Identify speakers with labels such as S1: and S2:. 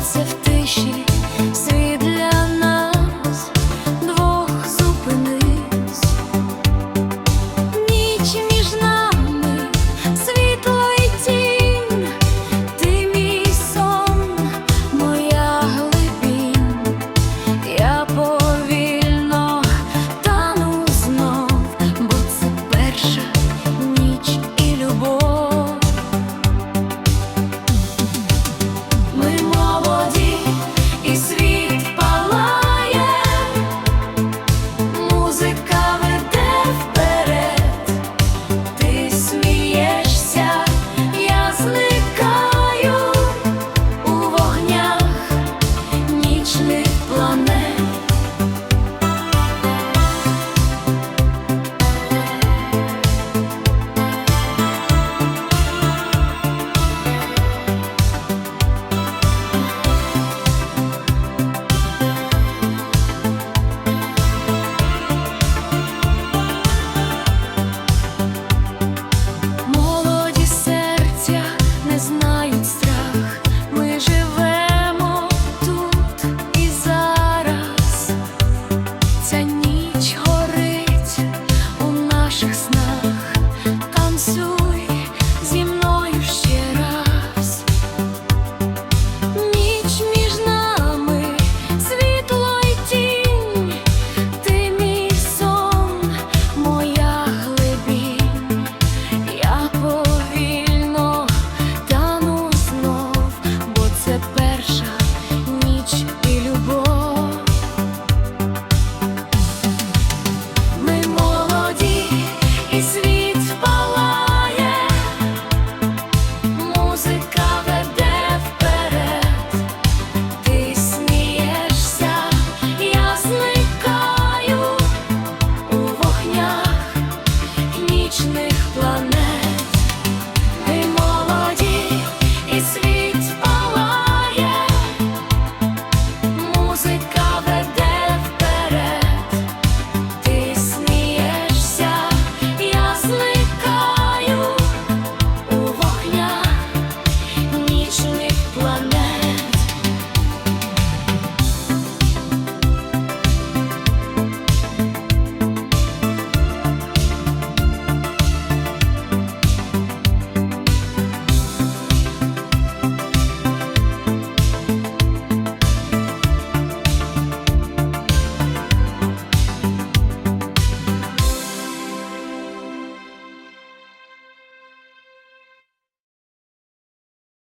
S1: lights сонячних планет. Молоді серця не знають.